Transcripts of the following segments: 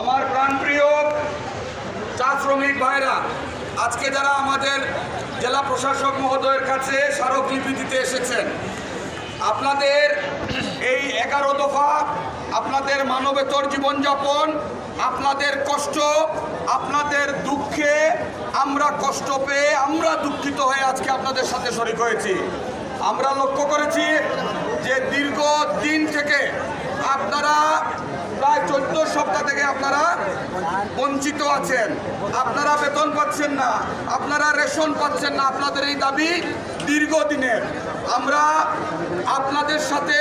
আমার প্রাণপ্রিয় চা শ্রমিক ভাইরা, আজকে যারা আমাদের জেলা প্রশাসক মহোদয়ের কাছে স্মারকলিপি দিতে এসেছেন, আপনাদের এই এগারো দফা আপনাদের মানবেতর জীবনযাপন, আপনাদের কষ্ট, আপনাদের দুঃখে আমরা কষ্ট পেয়ে আমরা দুঃখিত হয়ে আজকে আপনাদের সাথে শরিক হয়েছি। আমরা লক্ষ্য করেছি যে দীর্ঘ দিন থেকে আপনারা প্রায় চোদ্দ সপ্তাহ থেকে আপনারা বঞ্চিত আছেন। আপনারা বেতন পাচ্ছেন না, আপনারা রেশন পাচ্ছেন না, আপনাদের এই দাবি দীর্ঘদিনের। আমরা আপনাদের সাথে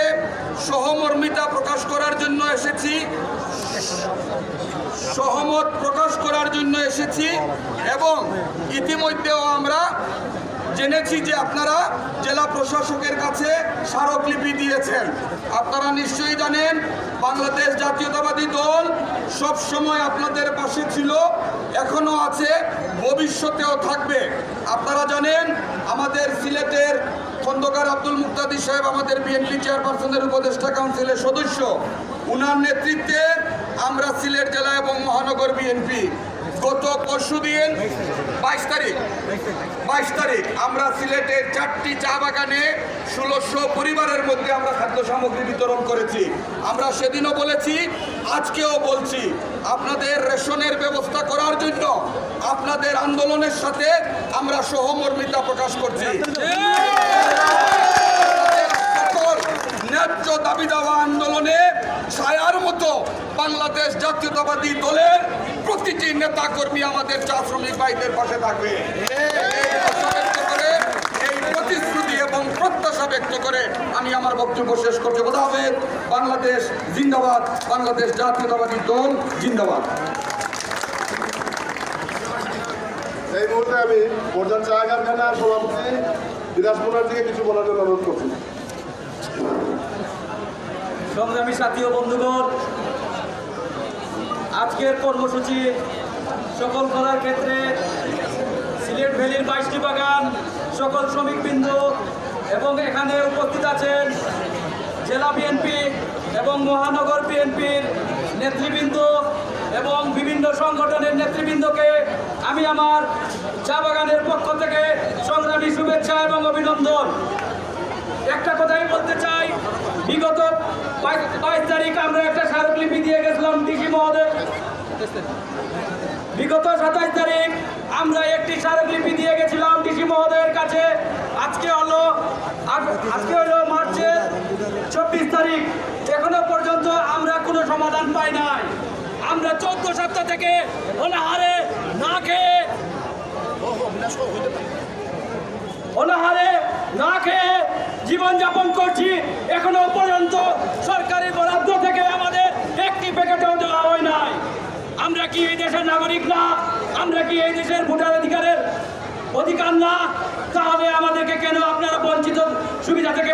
সহমর্মিতা প্রকাশ করার জন্য এসেছি, সহমত প্রকাশ করার জন্য এসেছি, এবং ইতিমধ্যেও আমরা জেনেছি যে আপনারা জেলা কাছে স্মারকলিপি দিয়েছেন। আপনারা নিশ্চয়ই জানেন, বাংলাদেশ জাতীয়তাবাদী দল সব সময় আপনাদের পাশে ছিল, এখনও আছে, ভবিষ্যতেও থাকবে। আপনারা জানেন, আমাদের সিলেটের খন্দকার আব্দুল মুক্তাদি সাহেব আমাদের বিএনপি চেয়ারপারসনের উপদেষ্টা কাউন্সিলের সদস্য। উনার নেতৃত্বে আমরা সিলেট জেলা এবং মহানগর বিএনপি। গত পরশু দিন বাইশ তারিখ বাইশ তারিখ আমরা সিলেটের চারটি চা বাগানে ষোলোশো পরিবারের মধ্যে আমরা খাদ্য সামগ্রী বিতরণ করেছি। আমরা সেদিনও বলেছি, আজকেও বলছি, আপনাদের রেশনের ব্যবস্থা করার জন্য আপনাদের আন্দোলনের সাথে আমরা সহমর্মিতা প্রকাশ করছি। ন্যায্য দাবি দাওয়া আন্দোলনে ছায়ার মতো বাংলাদেশ জাতীয়তাবাদী দলের প্রতিটি নেতা কর্মী আমাদের চা শ্রমিক ভাইদের পাশে থাকবে। এই করে এই প্রতিশ্রুতি এবং প্রত্যাশা ব্যক্ত করে আমি আমার বক্তব্য শেষ করছি। বোধ হবে বাংলাদেশ জিন্দাবাদ বাংলাদেশ জাতীয়তাবাদী দল জিন্দাবাদ। এই মুহূর্তে আমি প্রধান চা কারখানার সভাপতি দিনাজপুরের দিকে কিছু বলার জন্য অনুরোধ করছি। সংগ্রামী সাথী ও বন্ধুগণ আজকের কর্মসূচি সফল করার ক্ষেত্রে সিলেট ভ্যালির বাইশটি বাগান, সকল শ্রমিকবৃন্দ এবং এখানে উপস্থিত আছেন জেলা বিএনপি এবং মহানগর বিএনপির নেতৃবৃন্দ এবং বিভিন্ন সংগঠনের নেতৃবৃন্দকে আমি আমার চা বাগানের পক্ষ থেকে সংগ্রামী শুভেচ্ছা এবং অভিনন্দন একটা কথাই বলতে চাই বিগত বাইশ বাইশ তারিখ আমরা একটা স্মারকলিপি দিয়ে গেছিলাম ডিসি মহোদয় বিগত সাতাশ তারিখ আমরা একটি স্মারকলিপি দিয়ে গেছিলাম ডিসি মহোদয়ের কাছে। আজকে হলো আজকে হলো মার্চের চব্বিশ তারিখ। এখনও পর্যন্ত আমরা কোনো সমাধান পাই নাই। আমরা চোদ্দ সপ্তাহ থেকে অনাহারে না খেয়ে অনাহারে না খেয়ে জীবনযাপন করছি। এখনও পর্যন্ত সরকারি বরাদ্দ থেকে আমাদের একটি প্যাকেটও দেওয়া হয় নাই আমরা কি এই দেশের নাগরিক না? আমরা কি এই দেশের ভোটার অধিকারের অধিকার না? তাহলে আমাদেরকে কেন আপনারা বঞ্চিত সুবিধা থেকে